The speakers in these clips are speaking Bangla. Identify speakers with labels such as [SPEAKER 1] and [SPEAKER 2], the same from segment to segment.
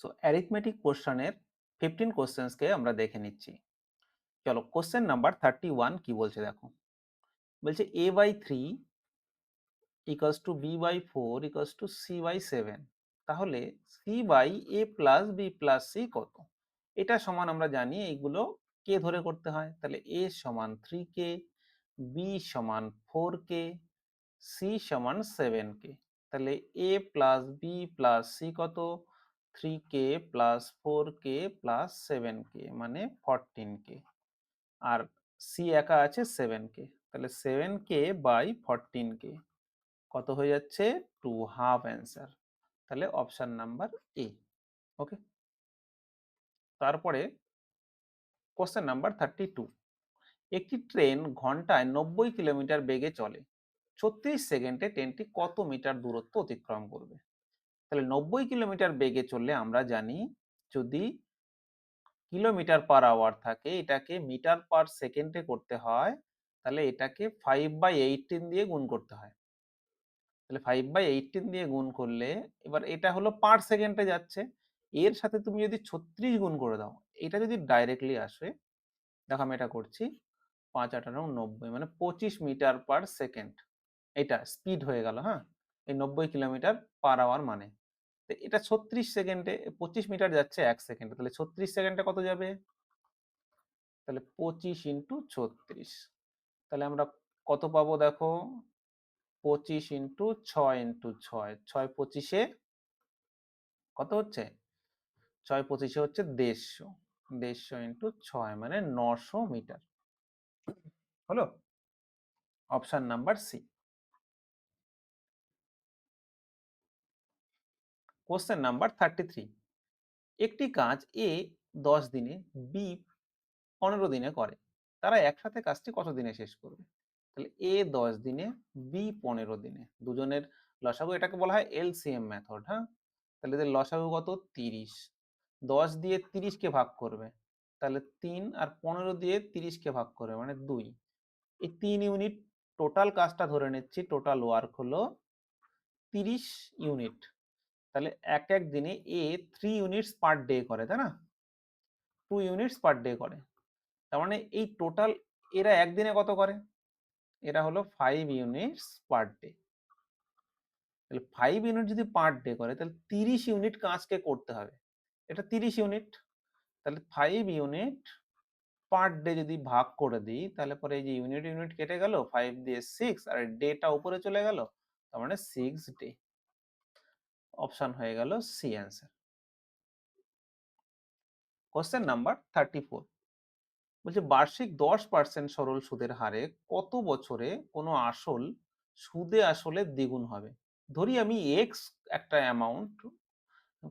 [SPEAKER 1] সো অ্যারিথমেটিক কোশ্চেনের ফিফটিন কোশ্চেন্সকে আমরা দেখে নিচ্ছি। চলো কোশ্চেন নাম্বার থার্টি ওয়ান কী বলছে দেখো? বলছে A by three equals to B by four equals to C by seven তাহলে C by A plus B plus C কত? এটা সমান আমরা জানি এইগুলো কে ধরে করতে হয়? তাহলে এ সমান থ্রি কে বি সমান ফোর কে সি সমান সেভেন কে। তাহলে A plus B plus C কত? Three k plus four k plus seven k মানে ফরটিন কে আর সি একা আছে সেভেন কে তাহলে seven k by fourteen k কত হয়ে যাচ্ছে? টু হাফ অ্যান্সার তাহলে অপশন নাম্বার এ ওকে তারপরে কোশ্চেন নাম্বার থার্টি টু একটি ট্রেন ঘন্টায় নব্বই কিলোমিটার বেগে চলে। ছত্রিশ সেকেন্ডে ট্রেনটি কত মিটার দূরত্ব অতিক্রম করবে? তাহলে নব্বই কিলোমিটার বেগে চললে আমরা জানি যদি কিলোমিটার পার আওয়ার থাকে, এটাকে মিটার পার সেকেন্ডে করতে হয়, তাহলে এটাকে ফাইভ বাই এইটিন দিয়ে গুণ করতে হয়। তাহলে ফাইভ বাই এইটিন দিয়ে গুণ করলে এবার এটা হলো পার সেকেন্ডে যাচ্ছে। এর সাথে তুমি যদি ছত্রিশ গুণ করে দাও, এটা যদি ডাইরেক্টলি আসে, দেখো আমি এটা করছি, পাঁচ, আঠারো, নব্বই মানে পঁচিশ মিটার পার সেকেন্ড। এটা স্পিড হয়ে গেল হ্যাঁ? এই নব্বই কিলোমিটার পার আওয়ার মানে। তো এটা ছত্রিশ সেকেন্ডে, পঁচিশ মিটার যাচ্ছে এক সেকেন্ডে। তাহলে ছত্রিশ সেকেন্ডে কত যাবে? তাহলে পঁচিশ ইন্টু ছত্রিশ। তাহলে আমরা কত পাবো দেখো? পঁচিশ ইন্টু ছয় ইন্টু ছয়। ছয় পঁচিশে কত হচ্ছে? ছয় পঁচিশে হচ্ছে দেড়শো। দেড়শো ইন্টু ছয় মানে নশো মিটার। হলো? Option number C. Question number thirty three একটি কাজ এ দশ দিনে বি পনেরো দিনে করে। তারা একসাথে কাজটি কত দিনে শেষ করবে? তাহলে এ দশ দিনে বি পনেরো দিনে। দুজনের লসাগু এটাকে বলা হয় এলসিএম মেথড হ্যাঁ? তাহলে এদের লসাগু কত? তিরিশ। দশ দিয়ে তিরিশকে ভাগ করবে? তাহলে তিন আর পনেরো দিয়ে তিরিশকে ভাগ করবে? মানে দুই। এই তিন ইউনিট টোটাল কাজটা ধরে নিচ্ছি টোটাল ওয়ার্ক হলো তিরিশ ইউনিট তাহলে এক এক দিনে A three units per day করে, তাই না? টু ইউনিটস পার ডে করে। তার মানে এই টোটাল এরা একদিনে কত করে? এরা হলো ফাইভ ইউনিটস পার ডে তাহলে ফাইভ ইউনিট যদি পার ডে করে, তাহলে তিরিশ ইউনিট কাজকে করতে হবে। এটা তিরিশ ইউনিট তাহলে ফাইভ ইউনিট পার ডে যদি ভাগ করে দিই, তাহলে পরে এই যে ইউনিট ইউনিট কেটে গেল ফাইভ দিয়ে সিক্স আর ডেটা উপরে চলে গেল, তার মানে সিক্স ডে অপশন হয়ে গেল C answer question number thirty four বলছে, বার্ষিক দশ পার্সেন্ট সরল সুদের হারে কত বছরে কোনো আসল সুদে আসলে দ্বিগুণ হবে? ধরি আমি এক্স একটা অ্যামাউন্ট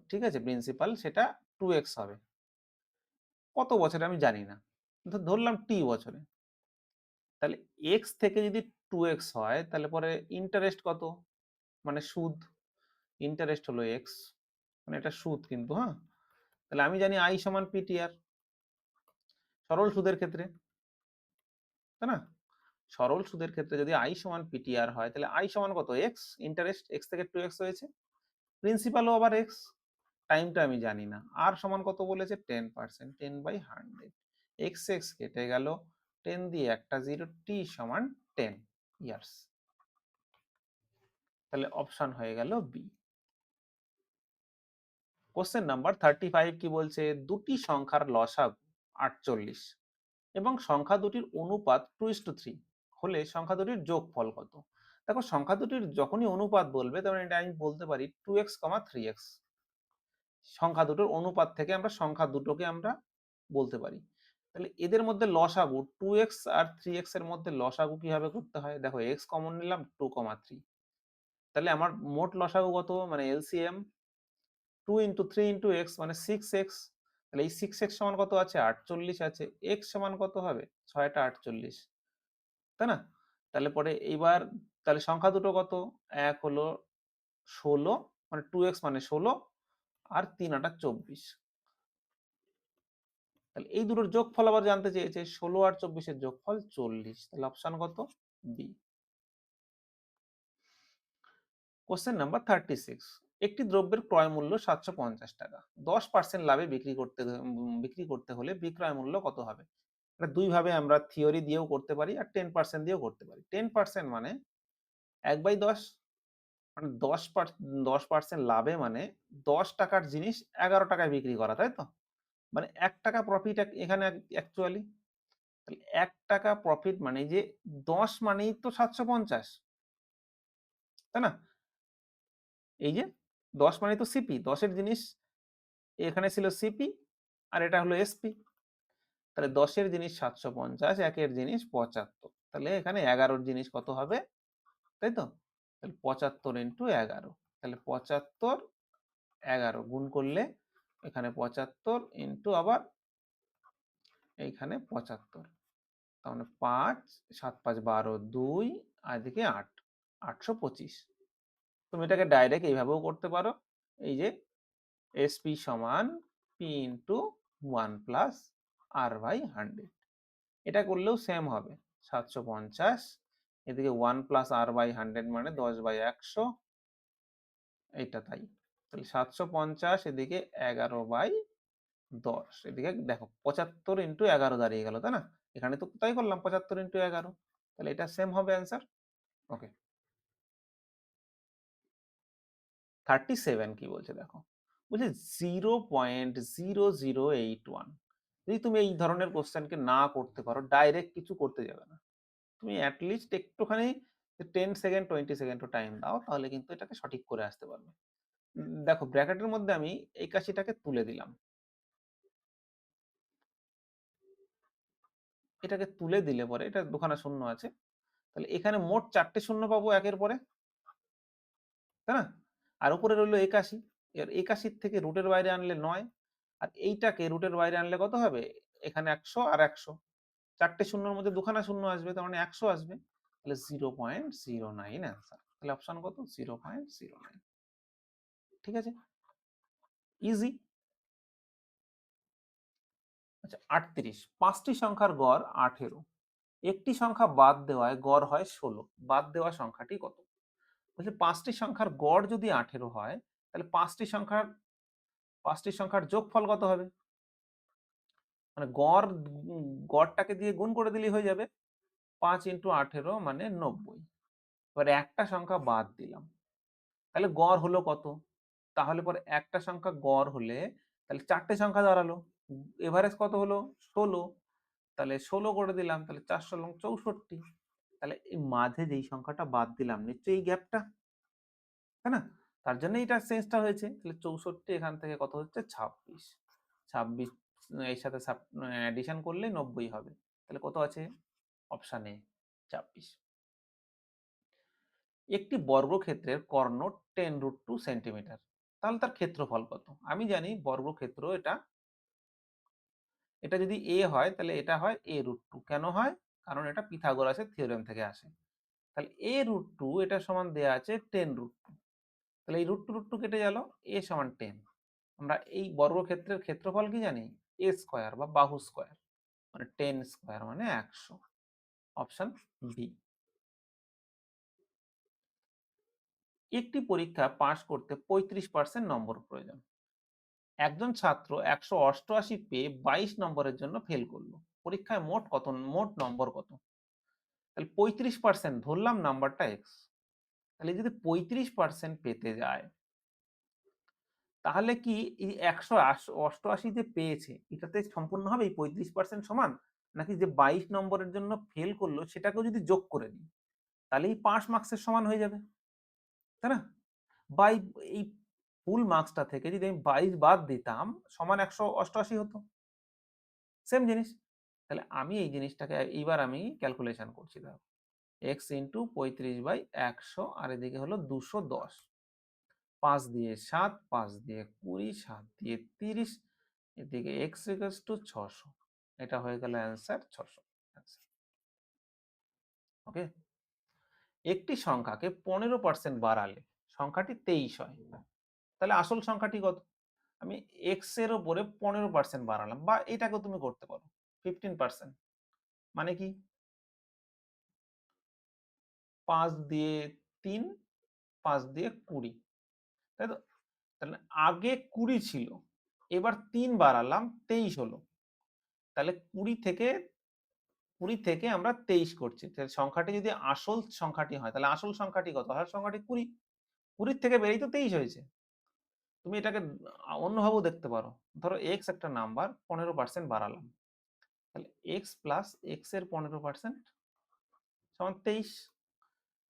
[SPEAKER 1] ঠিক আছে প্রিন্সিপাল সেটা টু এক্স হবে। কত বছরে আমি জানি না। ধরলাম টি বছরে। তাহলে এক্স থেকে যদি টু এক্স হয়, তাহলে পরে ইন্টারেস্ট কত? মানে সুদ? ইন্টারেস্ট হলো এক্স মানে এটা সুদ কিন্তু হ্যাঁ? তাহলে আমি জানি আই সমান পিটিআর সরল সুদের ক্ষেত্রে, তাই না? সরল সুদের ক্ষেত্রে যদি আই সমান পিটিআর হয়, তাহলে আই সমান কত? এক্স ইন্টারেস্ট এক্স থেকে টু এক্স হয়েছে। প্রিন্সিপালও আবার এক্স টাইমটা আমি জানি না। আর সমান কত বলেছে? Ten percent ten by hundred x x কেটে গেল টেন দিয়ে একটা জিরো টি সমান টেন ইয়ার্স তাহলে অপশন হয়ে গেল B question number thirty five কি বলছে? দুটি সংখ্যার লসাগু আটচল্লিশ এবং সংখ্যা দুটির অনুপাত টু ইস টু থ্রি হলে সংখ্যা দুটির যোগফল কত? দেখো, সংখ্যা দুটির যখনই অনুপাত বলবে তখন এটা আমি বলতে পারি two x comma three x সংখ্যা দুটোর অনুপাত থেকে আমরা সংখ্যা দুটোকে আমরা বলতে পারি। তাহলে এদের মধ্যে লসাগু টু এক্স আর থ্রি এক্সের মধ্যে লসাগু কীভাবে করতে হয়? দেখো এক্স কমন নিলাম টু কমা থ্রি তাহলে আমার মোট লসাগু কত? মানে LCM two into three into x মানে সিক্স এক্স তাহলে এই সিক্স এক্স সমান কত আছে? আটচল্লিশ আছে। এক্স সমান কত হবে? ছয়টা আটচল্লিশ। তাই না? তাহলে পরে এইবার, তাহলে সংখ্যা দুটো কত? এক হলো ষোলো মানে টু এক্স মানে ষোলো, আর তিন আটা চব্বিশ। তাহলে এই দুটোর যোগফল আবার জানতে চেয়েছে, ষোলো আর চব্বিশের যোগফল চল্লিশ। তাহলে অপশন কত? B question number thirty six একটি দ্রব্যের ক্রয় মূল্য সাতশো পঞ্চাশ টাকা। দশ পার্সেন্ট লাভে বিক্রি করতে বিক্রি করতে হলে বিক্রয় মূল্য কত হবে? এটা দুইভাবে আমরা থিওরি দিয়েও করতে পারি আর টেন পার্সেন্ট দিয়েও করতে পারি। টেন পার্সেন্ট মানে এক বাই দশ মানে দশ দশ পার্সেন্ট লাভে মানে দশ টাকার জিনিস এগারো টাকায় বিক্রি করা, তাই তো? মানে এক টাকা প্রফিট এখানে অ্যাকচুয়ালি তাহলে এক টাকা প্রফিট মানে যে দশ মানেই তো সাতশো পঞ্চাশ। তাই না? এই যে দশ মানে তো সিপি দশের জিনিস এখানে ছিল সিপি আর এটা হলো এসপি তাহলে দশের জিনিস সাতশো পঞ্চাশ, একের জিনিস পঁচাত্তর। তাহলে এখানে এগারোর জিনিস কত হবে? তাই তো? তাহলে পঁচাত্তর ইন্টু এগারো। তাহলে পঁচাত্তর এগারো গুণ করলে এখানে পঁচাত্তর ইন্টু আবার এইখানে পঁচাত্তর। তার মানে পাঁচ, সাত পাঁচ বারো দুই এদিকে আট, আটশো পঁচিশ। তুমি এটাকে ডাইরেক্ট এইভাবেও করতে পারো। এই যে এসপি সমান P into one plus R by hundred এটা করলেও সেম হবে। সাতশো পঞ্চাশ, এদিকে one plus R by hundred মানে দশ বাই একশো। এইটা তাই। তাহলে সাতশো পঞ্চাশ, এদিকে এগারো বাই দশ। এদিকে দেখো, পঁচাত্তর ইন্টু এগারো দাঁড়িয়ে গেল, তাই না? এখানে তো তাই করলাম, পঁচাত্তর ইন্টু এগারো। তাহলে এটা সেম হবে অ্যান্সার ওকে থার্টি সেভেন কি বলছে দেখো? বলছে zero point zero zero eight one যদি তুমি এই ধরনের কোশ্চেনকে না করতে পারো ডাইরেক্ট কিছু করতে যাবে না। তুমি অ্যাটলিস্ট একটুখানি ten second twenty second time দাও, তাহলে কিন্তু এটাকে সঠিক করে আসতে পারবে। দেখো ব্র্যাকেটের মধ্যে আমি একাশিটাকে তুলে দিলাম। এটাকে তুলে দিলে পরে, এটা দুখানা শূন্য আছে। তাহলে এখানে মোট চারটে শূন্য পাবো একের পরে। তাই না? আর উপরে রইল একাশি। এর একাশির থেকে রুটের বাইরে আনলে নয়। আর এইটাকে রুটের বাইরে আনলে কত হবে? এখানে একশো আর একশো। চারটে শূন্যর মধ্যে দুখানা শূন্য আসবে, তার মানে একশো আসবে। তাহলে zero point zero nine answer তাহলে অপশন কত? জিরো পয়েন্ট জিরো নাইন ঠিক আছে? ইজি আচ্ছা আটত্রিশ। পাঁচটি সংখ্যার গড় আঠেরো। একটি সংখ্যা বাদ দেওয়ায় গড় হয় ষোলো। বাদ দেওয়া সংখ্যাটি কত? বলছে পাঁচটি সংখ্যার গড় যদি আঠেরো হয়, তাহলে পাঁচটি সংখ্যার পাঁচটি সংখ্যার যোগফল কত হবে? মানে গড় গড়টাকে দিয়ে গুণ করে দিলেই হয়ে যাবে। পাঁচ ইন্টু আঠেরো মানে নব্বই। এবার একটা সংখ্যা বাদ দিলাম। তাহলে গড় হলো কত? তাহলে পরে একটা সংখ্যা গড় হলে, তাহলে চারটে সংখ্যা দাঁড়াল। এভারেজ কত হলো? ষোলো। তাহলে ষোলো করে দিলাম, তাহলে চারশো চৌষট্টি। তাহলে এই মাঝে যেই সংখ্যাটা বাদ দিলাম, নিশ্চয়ই এই গ্যাপটা তাই না? তার জন্য এটা চেঞ্জটা হয়েছে। তাহলে চৌষট্টি এখান থেকে কত হচ্ছে? ছাব্বিশ। ছাব্বিশ এর সাথে অ্যাডিশন করলে নব্বই হবে। তাহলে কত আছে? অপশান এ ছাব্বিশ। একটি বর্গক্ষেত্রের কর্ণ টেন রুট টু সেন্টিমিটার তাহলে তার ক্ষেত্রফল কত? আমি জানি বর্গক্ষেত্র এটা এটা যদি এ হয়, তাহলে এটা হয় এ রুট টু কেন হয়? কারণ এটা পিথাগোরাসের থিওরেম থেকে আসে। তাহলে এ রুট টু এটা সমান দেওয়া আছে টেন রুট টু। তাহলে এই রুট টু রুট টু কেটে গেল এ সমান টেন। আমরা এই বর্গক্ষেত্রের ক্ষেত্রফল কি জানি? এ স্কোয়ার বা বাহু স্কোয়ার। মানে টেন স্কোয়ার মানে একশো। Option B. একটি পরীক্ষা পাশ করতে পঁয়ত্রিশ পার্সেন্ট নম্বর প্রয়োজন। একজন ছাত্র একশো অষ্টআশি পেয়ে বাইশ নম্বরের জন্য ফেল করল। পরীক্ষায় মোট কত? মোট নম্বর কত? তাহলে পঁয়ত্রিশ পার্সেন্ট ধরলাম নাম্বারটা এক্স তাহলে যদি পঁয়ত্রিশ পার্সেন্ট পেতে যায় তাহলে কি এই একশো অষ্টআশি যে পেয়েছে এটাতে সম্পূর্ণ হবে এই পঁয়ত্রিশ পার্সেন্ট সমান? নাকি যে বাইশ নম্বরের জন্য ফেল করল সেটাকেও যদি যোগ করে দিই তাহলে এই পাঁচ মার্কসের সমান হয়ে যাবে। তাই না? বাই এই ফুল মার্কসটা থেকে যদি আমি বাইশ বাদ দিতাম সমান একশো অষ্টআশি হতো। সেম জিনিস। তাহলে আমি এই জিনিসটাকে এইবার আমি ক্যালকুলেশন করছি, দেখো। এক্স ইন্টু পঁয়ত্রিশ বাই একশো, আর এদিকে হলো দুশো দশ। পাঁচ দিয়ে সাত, পাঁচ দিয়ে কুড়ি, সাত দিয়ে তিরিশ, এদিকে এক্স ইকাস টু ছশো। এটা হয়ে গেল অ্যান্সার ছশো। ওকে একটি সংখ্যাকে পনেরো পার্সেন্ট বাড়ালে সংখ্যাটি তেইশ হয়। তাহলে আসল সংখ্যাটি কত? আমি এক্সের উপরে পনেরো পার্সেন্ট বাড়ালাম, বা এটাকেও তুমি করতে পারো। ফিফটিন পার্সেন্ট মানে কি? পাঁচ দিয়ে তিন, পাঁচ দিয়ে কুড়ি। তাই তো? তাহলে আগে কুড়ি ছিল, এবার তিন বাড়ালাম, তেইশ হলো। তাহলে কুড়ি থেকে কুড়ি থেকে আমরা তেইশ করছি। তাহলে সংখ্যাটি যদি আসল সংখ্যাটি হয়, তাহলে আসল সংখ্যাটি কত? আসল সংখ্যাটি কুড়ি। কুড়ির থেকে বেরিয়ে তো তেইশ হয়েছে। তুমি এটাকে অন্যভাবেও দেখতে পারো। ধরো এক্স একটা নাম্বার পনেরো পার্সেন্ট বাড়ালাম। তাহলে এক্স প্লাস এক্সের পনেরো পার্সেন্ট সমান তেইশ।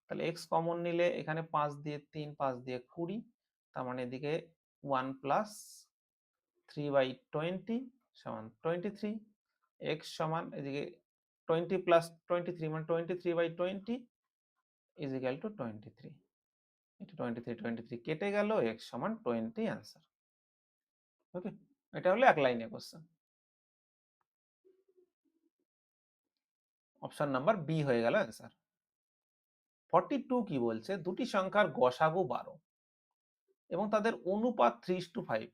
[SPEAKER 1] তাহলে এক্স কমন নিলে এখানে পাঁচ দিয়ে তিন, পাঁচ দিয়ে কুড়ি, তার মানে এদিকে one plus three by twenty সমান টোয়েন্টি থ্রি এক্স সমান এদিকে টোয়েন্টি প্লাস টোয়েন্টি থ্রি মানে twenty three by twenty is equal to twenty three এটা টোয়েন্টি থ্রি টোয়েন্টি থ্রি কেটে গেল এক্স সমান টোয়েন্টি অ্যান্সার ওকে এটা হলো এক লাইনে কোশ্চেন অপশন নাম্বার বি হয়ে গেল অ্যান্সার ফর্টি টু কি বলছে? দুটি সংখ্যার গসাগু বারো এবং তাদের অনুপাত three to five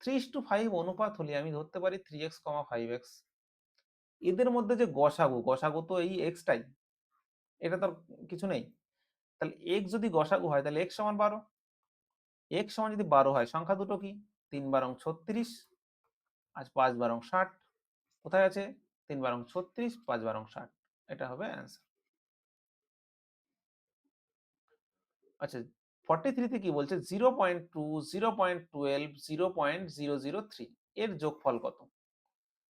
[SPEAKER 1] three to five অনুপাত হলে আমি ধরতে পারি three x comma five x এদের মধ্যে যে গসাগু গসাগু তো এই এক্সটাই এটা তো কিছু নেই। তাহলে এক্স যদি গসাগু হয়, তাহলে এক্স সমান বারো। এক্স সমান যদি বারো হয়, সংখ্যা দুটো কি? তিন বারং ছত্রিশ, আজ পাঁচ বারং ষাট। কোথায় আছে? তিন বারং ছত্রিশ পাঁচ বারং ষাট এটা হবে অ্যান্সার আচ্ছা ফর্টি থ্রিতে কি বলছে? Zero point two zero point twelve zero point zero zero three এর যোগফল কত?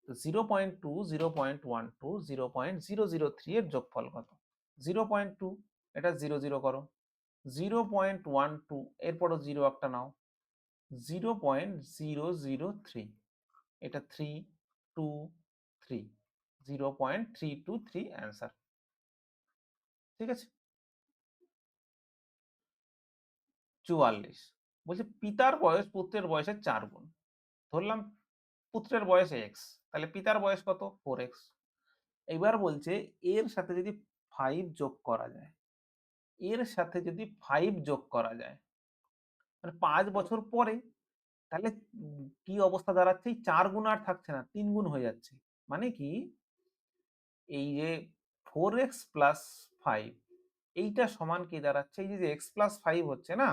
[SPEAKER 1] Zero point two zero point one two zero point zero zero three এর যোগফল কত? জিরো পয়েন্ট টু এটা জিরো জিরো করো। জিরো পয়েন্ট ওয়ান টু এরপরও জিরো একটা নাও। Zero point zero zero three এটা three two three zero point three two three answer ঠিক আছে? চুয়াল্লিশ। বলছে পিতার বয়স পুত্রের বয়সের চার গুণ। ধরলাম পুত্রের বয়স এক্স তাহলে পিতার বয়স কত? ফোর এক্স এবার বলছে এর সাথে যদি ফাইভ যোগ করা যায়, এর সাথে যদি ফাইভ যোগ করা যায় মানে পাঁচ বছর পরে, তাহলে কি অবস্থা দাঁড়াচ্ছে? চার গুণ আর থাকছে না, তিন গুণ হয়ে যাচ্ছে। মানে কি? এই যে ফোর এক্স প্লাস ফাইভ এইটা সমান কি দাঁড়াচ্ছে? এই যে এক্স প্লাস ফাইভ হচ্ছে না,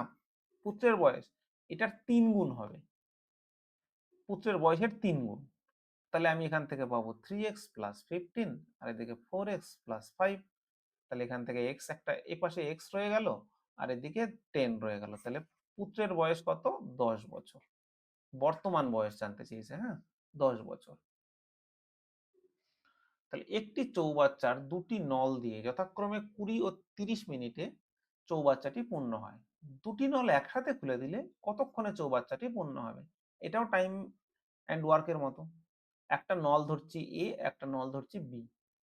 [SPEAKER 1] পুত্রের বয়স, এটার তিন গুণ হবে। পুত্রের বয়সের তিন গুণ। তাহলে আমি এখান থেকে পাবো থ্রি এক্স প্লাস ফিফটিন আর এদিকে ফোর এক্স প্লাস ফাইভ তাহলে এখান থেকে এক্স একটা, এ পাশে এক্স রয়ে গেল, আর এদিকে টেন রয়ে গেল। তাহলে পুত্রের বয়স কত? দশ বছর। বর্তমান বয়স জানতে চেয়েছে হ্যাঁ? দশ বছর। তাহলে একটি চৌবাচ্চার দুটি নল দিয়ে যথাক্রমে কুড়ি ও তিরিশ মিনিটে চৌবাচ্চাটি পূর্ণ হয়। দুটি নল একসাথে খুলে দিলে কতক্ষণে চৌবাচ্চাটি পূর্ণ হবে? এটাও টাইম অ্যান্ড ওয়ার্কের মতো। একটা নল ধরছি এ একটা নল ধরছি বি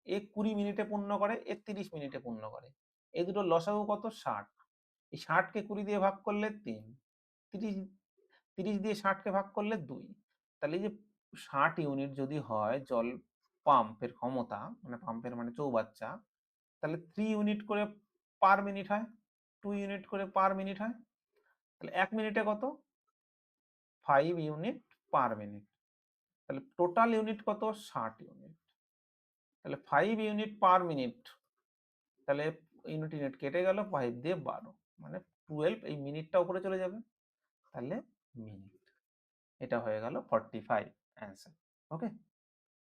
[SPEAKER 1] এ কুড়ি মিনিটে পূর্ণ করে এ তিরিশ মিনিটে পূর্ণ করে। এই দুটো লসাগু কত? ষাট। এই ষাটকে কুড়ি দিয়ে ভাগ করলে তিন। তিরিশ তিরিশ দিয়ে ষাটকে ভাগ করলে দুই। তাহলে যে ষাট ইউনিট যদি হয়, জল পাম্পের ক্ষমতা মানে পাম্পের মানে চৌবাচ্চা, তাহলে থ্রি ইউনিট করে পার মিনিট হয় টু ইউনিট করে পার মিনিট হয়, তাহলে এক মিনিটে কত? ফাইভ ইউনিট পার মিনিট তাহলে টোটাল ইউনিট কত? ষাট ইউনিট তাহলে ফাইভ ইউনিট পার মিনিট তাহলে ইউনিট ইউনিট কেটে গেল ফাইভ দিয়ে বারো মানে টুয়েলভ এই মিনিটটা উপরে চলে যাবে, তাহলে মিনিট এটা হয়ে গেল ফর্টি ফাইভ অ্যান্সার ওকে